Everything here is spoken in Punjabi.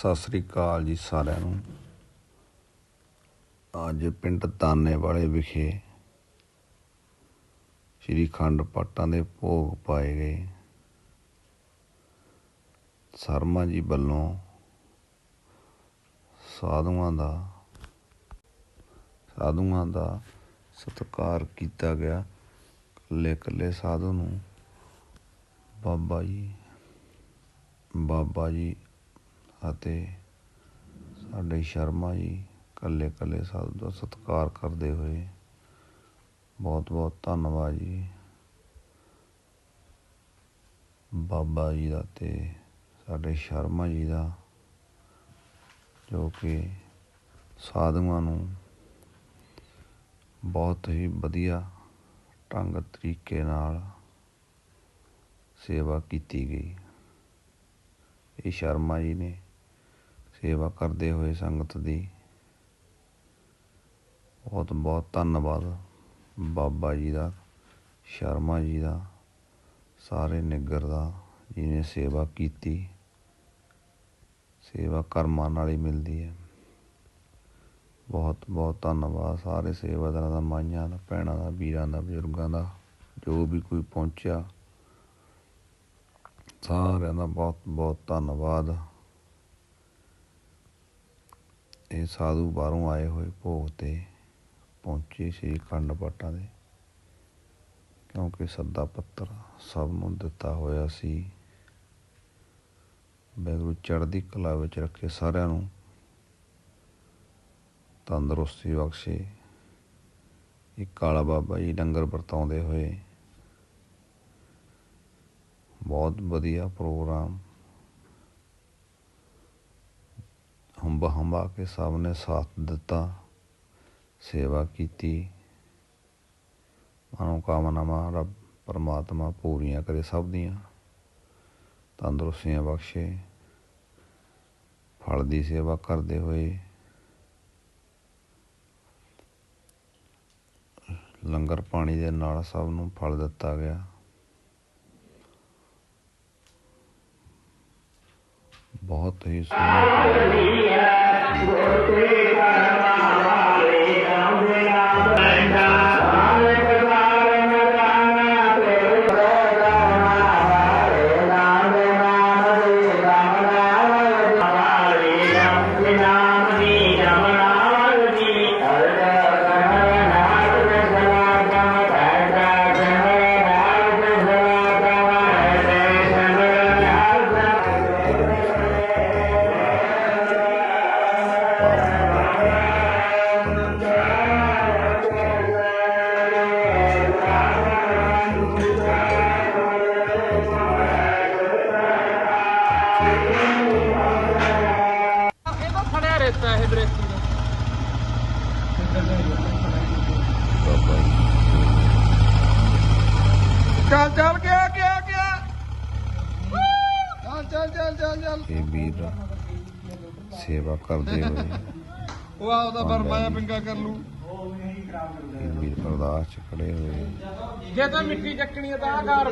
ਸਤਿ ਸ੍ਰੀ ਅਕਾਲ ਜੀ ਸਾਰਿਆਂ ਨੂੰ। ਅੱਜ ਪਿੰਡ ਤਾਨੇ ਵਾਲੇ ਵਿਖੇ ਸ਼੍ਰੀ ਖੰਡ ਪਾਟਾਂ ਦੇ ਭੋਗ ਪਾਏ ਗਏ। ਸ਼ਰਮਾ ਜੀ ਵੱਲੋਂ ਸਾਧੂਆਂ ਦਾ ਸਾਧੂਆਂ ਦਾ ਸਤਿਕਾਰ ਕੀਤਾ ਗਿਆ। ਇਕੱਲੇ ਇਕੱਲੇ ਸਾਧੂ ਨੂੰ ਬਾਬਾ ਜੀ ਬਾਬਾ ਜੀ ਅਤੇ ਸਾਡੇ ਸ਼ਰਮਾ ਜੀ ਕੱਲੇ ਕੱਲੇ ਸਾਧੂ ਦਾ ਸਤਿਕਾਰ ਕਰਦੇ ਹੋਏ ਬਹੁਤ ਬਹੁਤ ਧੰਨਵਾਦ ਜੀ। ਬਾਬਾ ਜੀ ਦਾ ਤੇ ਸਾਡੇ ਸ਼ਰਮਾ ਜੀ ਦਾ, ਜੋ ਕਿ ਸਾਧੂਆਂ ਨੂੰ ਬਹੁਤ ਹੀ ਵਧੀਆ ਢੰਗ ਤਰੀਕੇ ਨਾਲ ਸੇਵਾ ਕੀਤੀ ਗਈ। ਇਹ ਸ਼ਰਮਾ ਜੀ ਨੇ ਸੇਵਾ ਕਰਦੇ ਹੋਏ ਸੰਗਤ ਦੀ। ਬਹੁਤ ਬਹੁਤ ਧੰਨਵਾਦ ਬਾਬਾ ਜੀ ਦਾ, ਸ਼ਰਮਾ ਜੀ ਦਾ, ਸਾਰੇ ਨਿੱਗਰ ਦਾ ਜਿਹਨੇ ਸੇਵਾ ਕੀਤੀ। ਸੇਵਾ ਕਰਮਾਂ ਨਾਲ ਹੀ ਮਿਲਦੀ ਹੈ। ਬਹੁਤ ਬਹੁਤ ਧੰਨਵਾਦ ਸਾਰੇ ਸੇਵਾਦਾਰਾਂ ਦਾ, ਮਾਈਆਂ ਦਾ, ਭੈਣਾਂ ਦਾ, ਵੀਰਾਂ ਦਾ, ਬਜ਼ੁਰਗਾਂ ਦਾ, ਜੋ ਵੀ ਕੋਈ ਪਹੁੰਚਿਆ। ਸਾਰਿਆਂ ਦਾ ਬਹੁਤ ਬਹੁਤ ਧੰਨਵਾਦ। ਇਹ ਸਾਧੂ ਬਾਹਰੋਂ ਆਏ ਹੋਏ ਭੋਗ ਤੇ ਪਹੁੰਚੇ ਸੀ ਖੰਡ ਪਾਟਾਂ ਦੇ। ਕਿਉਂਕਿ ਸੱਦਾ ਪੱਤਰ ਸਭ ਨੂੰ ਦਿੱਤਾ ਹੋਇਆ ਸੀ। ਬੈਗਰੂ ਚੜ੍ਹਦੀ ਕਲਾ ਵਿੱਚ ਰੱਖੇ ਸਾਰਿਆਂ ਨੂੰ ਤੰਦਰੁਸਤੀ ਬਖਸ਼ੇ। ਇਹ ਕਾਲਾ ਬਾਬਾ ਜੀ ਡੰਗਰ ਵਰਤਾਉਂਦੇ ਹੋਏ ਬਹੁਤ ਵਧੀਆ ਪ੍ਰੋਗਰਾਮ ਹੰਬਾ ਹੰਬਾ ਕੇ ਸਭ ਨੇ ਸਾਥ ਦਿੱਤਾ, ਸੇਵਾ ਕੀਤੀ। ਮਨੋ ਕਾਮਨਾਵਾਂ ਰੱਬ ਪਰਮਾਤਮਾ ਪੂਰੀਆਂ ਕਰੇ ਸਭ ਦੀਆਂ। ਤੰਦਰੁਸਤੀਆਂ ਬਖਸ਼ੇ। ਫਲ ਦੀ ਸੇਵਾ ਕਰਦੇ ਹੋਏ। ਲੰਗਰ ਪਾਣੀ ਦੇ ਨਾਲ ਸਭ ਨੂੰ ਫਲ ਦਿੱਤਾ ਗਿਆ। ਬਹੁਤ ਹੀ ਸੋਹਣਾ। ਚੱਲ ਚੱਲ ਗਿਆ ਇਹ ਵੀਰ ਸੇਵਾ ਕਰਦੇ ਹੋਏ। ਉਹ ਆਪਦਾ ਬਰਮਾਇਆ ਪਿੰਗਾ ਕਰ ਲੂ ਇਹ ਵੀਰ ਅਰਦਾਸ ਚ ਖੜੇ ਹੋਏ। ਜੇ ਤਾਂ ਮਿੱਟੀ ਚੱਕਣੀ ਤਾਂ ਆਹ ਘਰ।